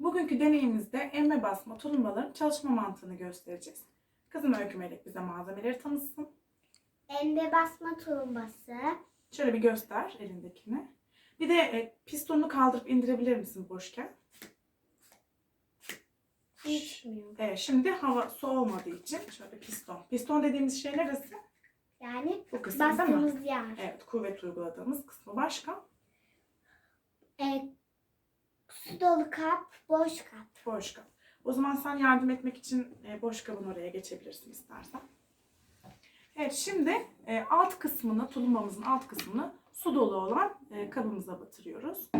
Bugünkü deneyimizde emme basma tulumbaların çalışma mantığını göstereceğiz. Kızım Öykü Melek bize malzemeleri tanıtsın. Elde basma tulumbası. Şöyle bir göster elindekini. Bir de e, pistonunu kaldırıp indirebilir misin boşken? Geçmiyor. Evet, şimdi hava su olmadığı için şöyle piston. Piston dediğimiz şey neresi? Yani Bu kısım değil mi? bastığımız yer. Evet, kuvvet uyguladığımız kısmı. Başka? E, su dolu kap, boş kap. Boş kap. O zaman sen yardım etmek için e, boş kabın oraya geçebilirsin istersen. Evet şimdi e, alt kısmını, tulumbamızın alt kısmını su dolu olan e, kabımıza batırıyoruz.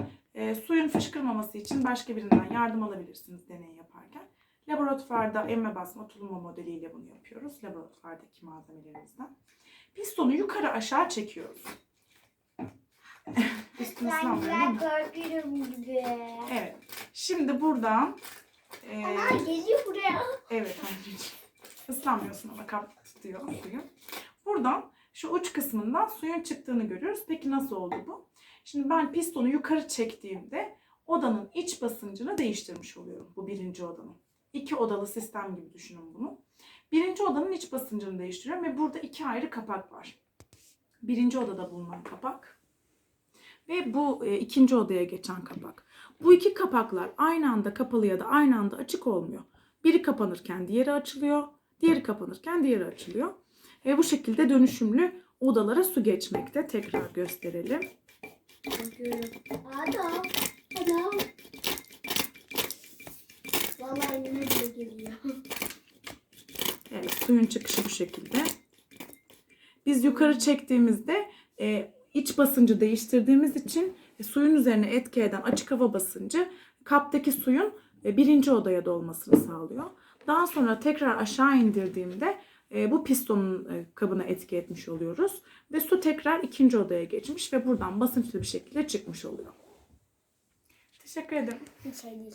Suyun fışkırmaması için başka birinden yardım alabilirsiniz deney yaparken. Laboratuvarda emme basma tulumba modeliyle bunu yapıyoruz. Laboratuvardaki malzemelerimizden. Pistonu yukarı aşağı çekiyoruz. Üstünü ıslanmıyor değil mi? korkuyorum gibi. Evet. Şimdi buradan e, Ana geliyor buraya. Evet anneciğim. Islanmıyorsun ama kap tutuyor suyu. Buradan şu uç kısmından suyun çıktığını görüyoruz. Peki nasıl oldu bu? Şimdi ben pistonu yukarı çektiğimde odanın iç basıncını değiştirmiş oluyorum. Bu birinci odanın. İki odalı sistem gibi düşünün bunu. Birinci odanın iç basıncını değiştiriyorum ve burada iki ayrı kapak var. Birinci odada bulunan kapak ve bu e, ikinci odaya geçen kapak. Bu iki kapaklar aynı anda kapalı ya da aynı anda açık olmuyor. Biri kapanırken diğeri açılıyor. Diğeri kapanırken diğeri açılıyor. Ve bu şekilde dönüşümlü odalara su geçmekte. Tekrar gösterelim. Adam. Adam. Vallahi bile geliyor. Evet, suyun çıkışı bu şekilde. Biz yukarı çektiğimizde e, iç basıncı değiştirdiğimiz için e, suyun üzerine etki eden açık hava basıncı kaptaki suyun e, birinci odaya dolmasını sağlıyor. Daha sonra tekrar aşağı indirdiğimde e, bu pistonun kabına etki etmiş oluyoruz. Ve su tekrar ikinci odaya geçmiş ve buradan basınçlı bir şekilde çıkmış oluyor. Teşekkür ederim. Şey değil.